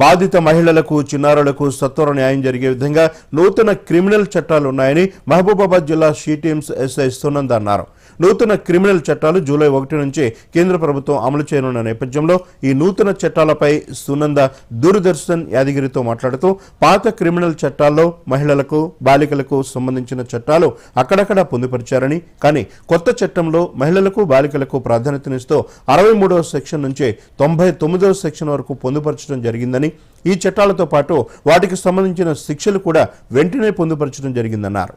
బాధిత మహిళలకు చిన్నారులకు సత్వర న్యాయం జరిగే విధంగా నూతన క్రిమినల్ చట్టాలు ఉన్నాయని మహబూబాబాద్ జిల్లా షీటీఎంస్ ఎస్ఐ సునంద్ అన్నారు. నూతన క్రిమినల్ చట్టాలు జూలై ఒకటి నుంచి కేంద్ర ప్రభుత్వం అమలు చేయనున్న నేపథ్యంలో ఈ నూతన చట్టాలపై సునంద దూరదర్శన్ యాదగిరితో మాట్లాడుతూ పాత క్రిమినల్ చట్టాల్లో మహిళలకు బాలికలకు సంబంధించిన చట్టాలు అక్కడక్కడ పొందుపరిచారని కానీ కొత్త చట్టంలో మహిళలకు బాలికలకు ప్రాధాన్యతనిస్తూ అరవై మూడవ సెక్షన్ నుంచి తొంభై తొమ్మిదవ సెక్షన్ వరకు పొందుపరచడం జరిగిందని ఈ చట్టాలతో పాటు వాటికి సంబంధించిన శిక్షలు కూడా వెంటనే పొందుపరచడం జరిగిందన్నారు.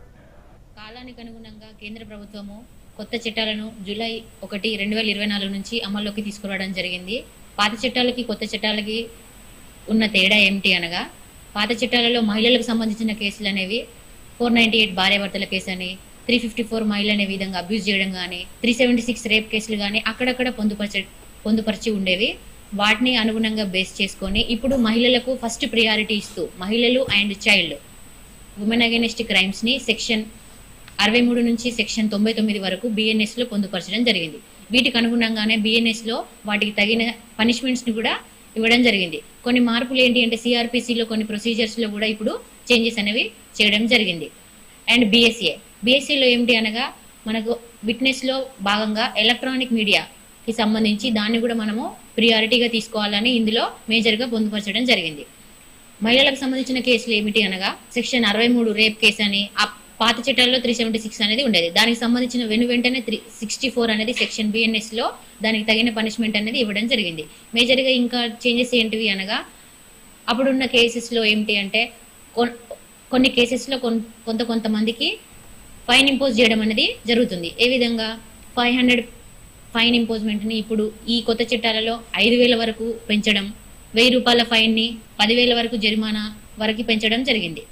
కాలానికి అనుగుణంగా కేంద్ర ప్రభుత్వము కొత్త చట్టాలను జూలై ఒకటి రెండు వేల ఇరవై నాలుగు నుంచి అమల్లోకి తీసుకురావడం జరిగింది. పాత చట్టాలకి కొత్త చట్టాలకి ఉన్న తేడా ఏమిటి అనగా పాత చట్టాలలో మహిళలకు సంబంధించిన కేసులు అనేవి ఫోర్ నైంటీ ఎయిట్ భార్యాభర్తల కేసు అని త్రీ ఫిఫ్టీ ఫోర్ మహిళ అనే విధంగా అబ్యూజ్ చేయడం కానీ త్రీ సెవెంటీ సిక్స్ రేప్ కేసులు కానీ అక్కడక్కడ పొందుపరచ పొందుపరిచి ఉండేవి. వాటిని అనుగుణంగా బేస్ చేసుకొని ఇప్పుడు మహిళలకు ఫస్ట్ ప్రియారిటీ ఇస్తూ మహిళలు అండ్ చైల్డ్ ఉమెన్ అగెనిస్ట్ క్రైమ్స్ని సెక్షన్ అరవై మూడు నుంచి సెక్షన్ తొంభై తొమ్మిది వరకు బిఎన్ఎస్లో పొందుపరచడం జరిగింది. వీటికి అనుగుణంగానే బిఎన్ఎస్లో వాటికి తగిన పనిష్మెంట్స్ని కూడా ఇవ్వడం జరిగింది. కొన్ని మార్పులు ఏంటి అంటే సిఆర్పిసిలో లో కొన్ని ప్రొసీజర్స్లో కూడా ఇప్పుడు చేంజెస్ అనేవి చేయడం జరిగింది. అండ్ బిఎస్ఏ బిఎస్ఏలో ఏమిటి అనగా మనకు విట్నెస్లో భాగంగా ఎలక్ట్రానిక్ మీడియా కి సంబంధించి దాన్ని కూడా మనము ప్రియారిటీగా తీసుకోవాలని ఇందులో మేజర్గా పొందుపరచడం జరిగింది. మహిళలకు సంబంధించిన కేసులు ఏమిటి అనగా సెక్షన్ అరవై మూడు రేప్ కేసు అని ఆ పాత చట్టాల్లో త్రీ సెవెంటీ సిక్స్ అనేది ఉండేది. దానికి సంబంధించిన వెను వెంటనే త్రీ సిక్స్టీ ఫోర్ అనేది సెక్షన్ బిఎన్ఎస్లో దానికి తగిన పనిష్మెంట్ అనేది ఇవ్వడం జరిగింది. మేజర్గా ఇంకా చేంజెస్ ఏంటివి అనగా అప్పుడున్న కేసెస్లో ఏమిటి అంటే కొన్ని కేసెస్లో కొంత కొంతమందికి ఫైన్ ఇంపోజ్ చేయడం అనేది జరుగుతుంది. ఏ విధంగా? ఫైవ్ హండ్రెడ్ ఫైన్ ఇంపోజ్మెంట్ని ఇప్పుడు ఈ కొత్త చట్టాలలో ఐదు వేల వరకు పెంచడం వెయ్యి రూపాయల ఫైన్ని పదివేల వరకు జరిమానా వరకు పెంచడం జరిగింది.